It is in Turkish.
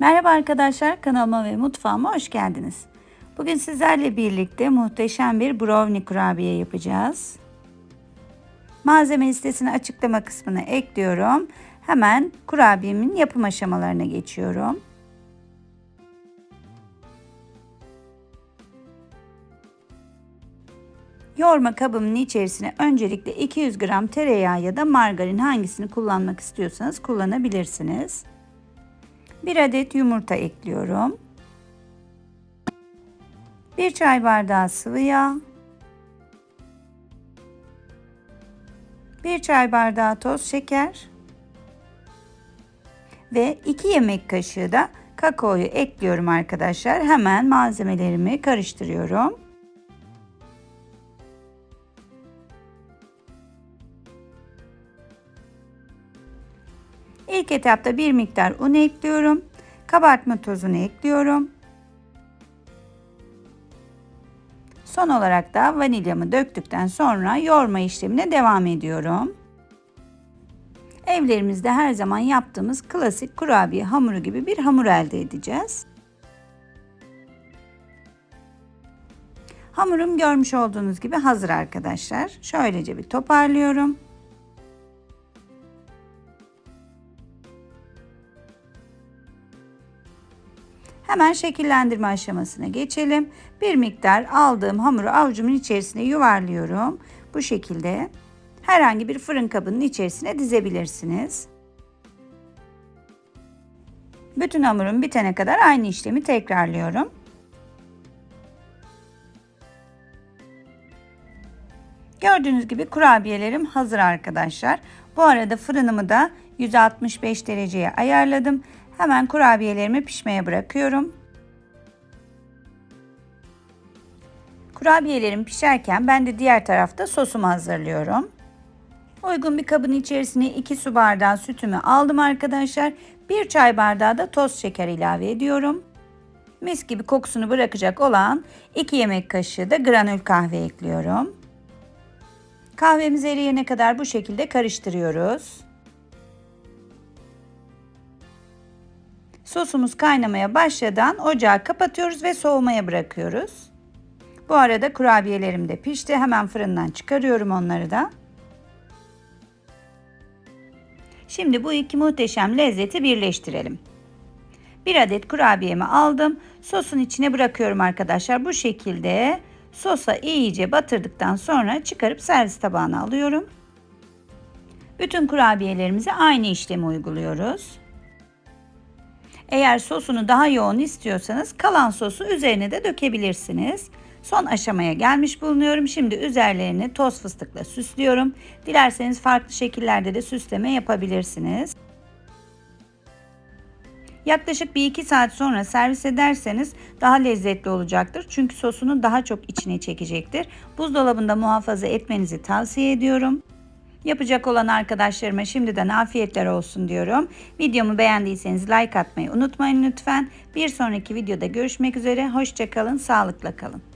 Merhaba arkadaşlar kanalıma ve mutfağıma hoş geldiniz. Bugün sizlerle birlikte muhteşem bir brownie kurabiye yapacağız. Malzeme listesini açıklama kısmına ekliyorum. Hemen kurabiyemin yapım aşamalarına geçiyorum. Yoğurma kabımın içerisine öncelikle 200 gram tereyağı ya da margarin hangisini kullanmak istiyorsanız kullanabilirsiniz. 1 adet yumurta ekliyorum. 1 çay bardağı sıvı yağ. 1 çay bardağı toz şeker. Ve 2 yemek kaşığı da kakaoyu ekliyorum arkadaşlar. Hemen malzemelerimi karıştırıyorum. İlk etapta bir miktar un ekliyorum. Kabartma tozunu ekliyorum. Son olarak da vanilyamı döktükten sonra yoğurma işlemine devam ediyorum. Evlerimizde her zaman yaptığımız klasik kurabiye hamuru gibi bir hamur elde edeceğiz. Hamurum görmüş olduğunuz gibi hazır arkadaşlar. Şöylece bir toparlıyorum. Hemen şekillendirme aşamasına geçelim. Bir miktar aldığım hamuru avucumun içerisine yuvarlıyorum. Bu şekilde herhangi bir fırın kabının içerisine dizebilirsiniz. Bütün hamurum bitene kadar aynı işlemi tekrarlıyorum. Gördüğünüz gibi kurabiyelerim hazır arkadaşlar. Bu arada fırınımı da 165 dereceye ayarladım. Hemen kurabiyelerimi pişmeye bırakıyorum. Kurabiyelerim pişerken ben de diğer tarafta sosumu hazırlıyorum. Uygun bir kabın içerisine 2 su bardağı sütümü aldım arkadaşlar. 1 çay bardağı da toz şeker ilave ediyorum. Mis gibi kokusunu bırakacak olan 2 yemek kaşığı da granül kahve ekliyorum. Kahvemiz eriyene kadar bu şekilde karıştırıyoruz. Sosumuz kaynamaya başladan ocağı kapatıyoruz ve soğumaya bırakıyoruz. Bu arada kurabiyelerim de pişti. Hemen fırından çıkarıyorum onları da. Şimdi bu iki muhteşem lezzeti birleştirelim. Bir adet kurabiyemi aldım. Sosun içine bırakıyorum arkadaşlar. Bu şekilde sosa iyice batırdıktan sonra çıkarıp servis tabağına alıyorum. Bütün kurabiyelerimize aynı işlemi uyguluyoruz. Eğer sosunu daha yoğun istiyorsanız kalan sosu üzerine de dökebilirsiniz. Son aşamaya gelmiş bulunuyorum. Şimdi üzerlerini toz fıstıkla süslüyorum. Dilerseniz farklı şekillerde de süsleme yapabilirsiniz. Yaklaşık bir iki saat sonra servis ederseniz daha lezzetli olacaktır. Çünkü sosunu daha çok içine çekecektir. Buzdolabında muhafaza etmenizi tavsiye ediyorum. Yapacak olan arkadaşlarıma şimdiden afiyetler olsun diyorum. Videomu beğendiyseniz like atmayı unutmayın lütfen. Bir sonraki videoda görüşmek üzere. Hoşçakalın, sağlıkla kalın.